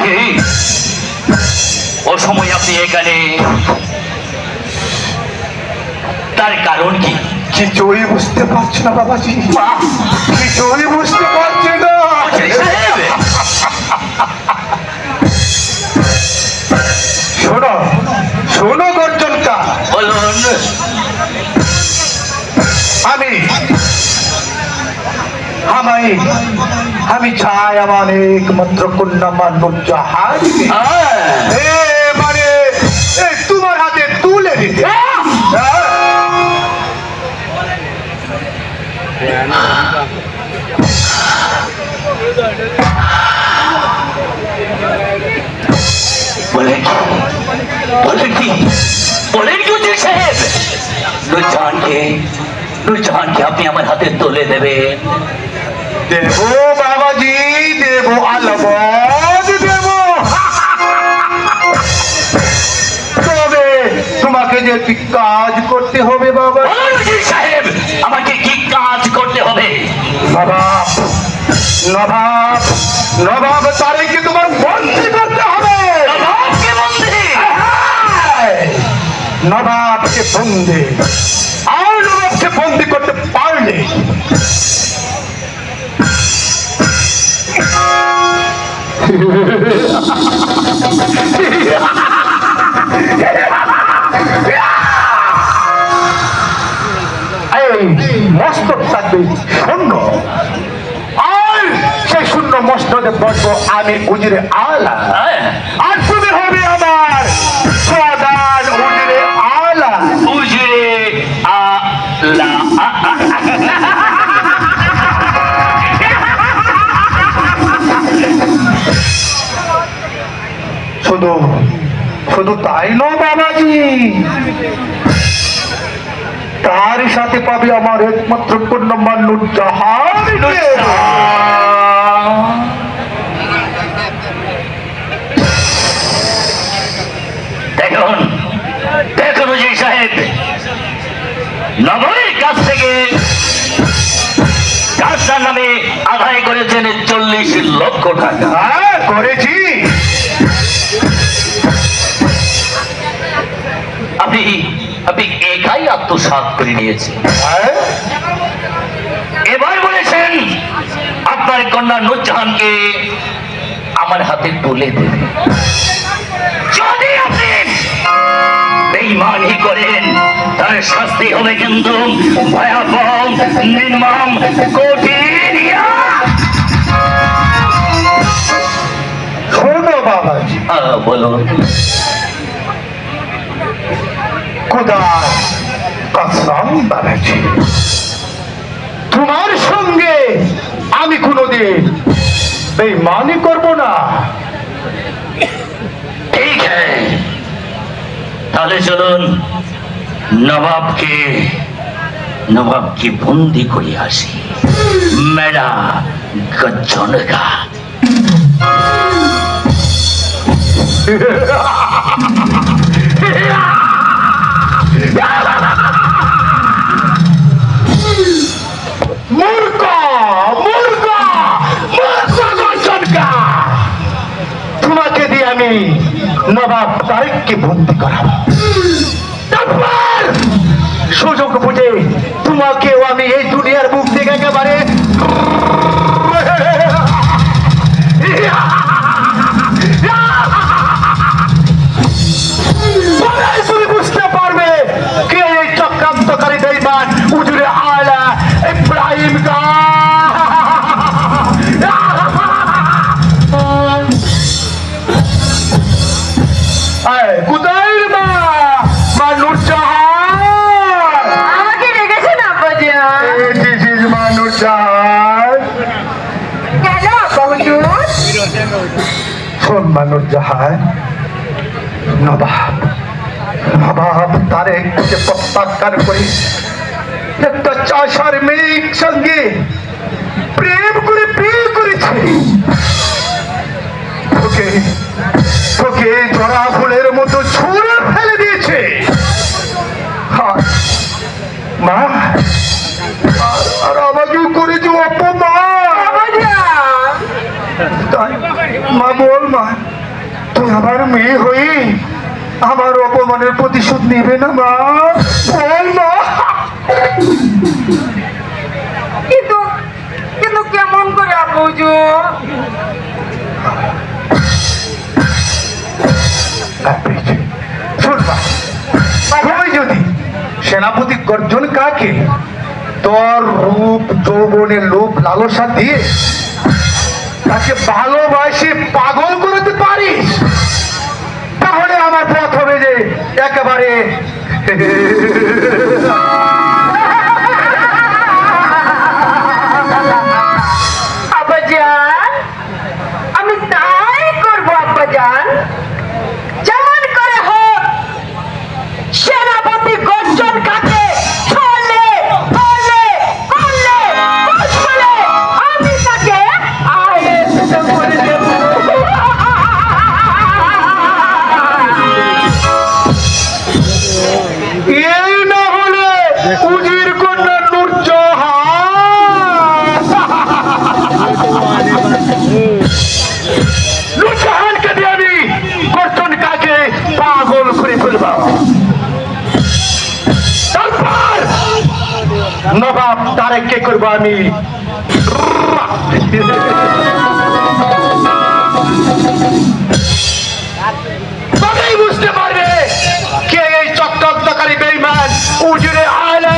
রেখে ও সময় আপনি এখানে। তার কারণ কি? কিছুই বুঝতে পারছি না বাবাজি? কিছুই বুঝতে পারছি না? আমি আমি চাই আমার একমাত্র কন্যা মানব জাহাজ। মানে তোমার হাতে তুলে দিতে? বলেন কি বলেন কি? বলেন কি মন্ত্রী সাহেব? নুরজাহানকে নুরজাহানকে আপনি আমার হাতে তুলে দেবেন। দেব বাবাজি দেব আলবাদ দেব। তবে তোমাকে যে একটি কাজ করতে হবে বাবা? সাহেব আমাকে কি কাজ করতে হবে? নবাব নবাব নবাব তারেকে তোমার বন্দি করতে হবে? নবাবকে বন্দি? নবাবকে বন্দি। আর নবাবকে বন্দি করতে পারলে মস্তক থাকবে শূন্য। আর সেই শূন্য মস্তকে বসবো আমি উজিরে আলা। হ্যাঁ। আর তুমি হবে শুধু শুধু তাই নয় বাবাজি। তার সাথে পাবে আমার একমাত্র পূর্ণ মান্নু জাহাজ। দেখুন দেখুন সাহেব। নগরের কাছ থেকে কাজটার নামে আদায় করেছেন চল্লিশ লক্ষ টাকা। হ্যাঁ করেছি। আপনি আপনি একাই আত্মসাৎ করে নিয়েছেন? হ্যাঁ? এবার বলেছেন আপনার কন্যা নুরজাহানকে আমার হাতে তুলে দেবে। যদি আপনি বেইমানি করেন তার শাস্তি হবে কিন্তু ভয়াবহ নির্মম কঠিন শোনো আহ, বলুন। খুদা কসম বাবাজি তোমার সঙ্গে আমি কোনোদিন বেমানি করব না। ঠিক হ্যাঁ তাহলে চলুন নবাবকে নবাবকে বন্দি করে আসি। মেরা মূর্খ গর্জনকা তোমাকে দিয়ে আমি নবাব তারেককে বন্দি করাবো। সুযোগ বুঝে তোমাকেও আমি এই দুনিয়ার মুখ থেকে একেবারে শোন নবাব। নবাব তারেককে প্রত্যাখ্যান করে। একটা চাষার মেয়ের সঙ্গে প্রেম করে বিয়ে করেছে। তোকে তোকে জরা ফুলের মতো ছুঁড়ে ফেলে দিয়েছে। মা আমার মেয়ে হয়ে আমার অপমানের প্রতিশোধ নেবে না মা? কিন্তু কিন্তু কেমন করে বুঝু? যদি সেনাপতি গর্জন কাকে তোর রূপ যৌবনের লোভ লালসা দিয়ে তাকে ভালোবাসে পাগল করতে পারিস? একেবারে তারেককে করব আমি? বুঝতে পারবে। কে এই চক্রান্তকারী বেইমান? উজুরে আয়লা